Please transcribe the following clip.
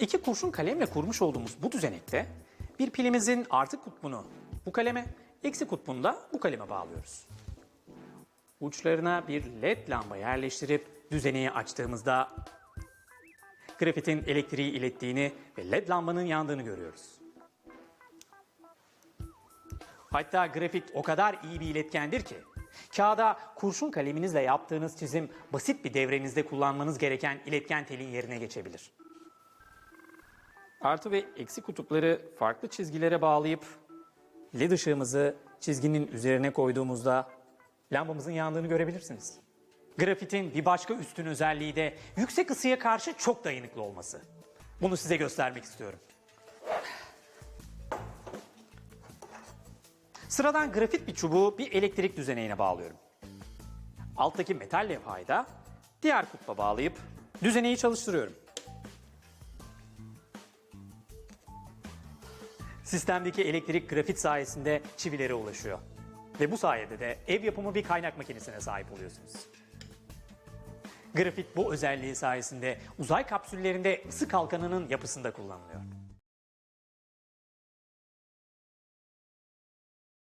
İki kurşun kalemle kurmuş olduğumuz bu düzenekte bir pilimizin artı kutbunu bu kaleme, eksi kutbunu da bu kaleme bağlıyoruz. Uçlarına bir led lamba yerleştirip düzeneği açtığımızda grafitin elektriği ilettiğini ve led lambanın yandığını görüyoruz. Hatta grafit o kadar iyi bir iletkendir ki kağıda kurşun kaleminizle yaptığınız çizim basit bir devrenizde kullanmanız gereken iletken telin yerine geçebilir. Artı ve eksi kutupları farklı çizgilere bağlayıp led ışığımızı çizginin üzerine koyduğumuzda lambamızın yandığını görebilirsiniz. Grafitin bir başka üstün özelliği de yüksek ısıya karşı çok dayanıklı olması. Bunu size göstermek istiyorum. Sıradan grafit bir çubuğu bir elektrik düzeneğine bağlıyorum. Alttaki metal levhayı da diğer kutba bağlayıp düzeneği çalıştırıyorum. Sistemdeki elektrik grafit sayesinde çivilere ulaşıyor. Ve bu sayede de ev yapımı bir kaynak makinesine sahip oluyorsunuz. Grafit bu özelliği sayesinde uzay kapsüllerinde ısı kalkanının yapısında kullanılıyor.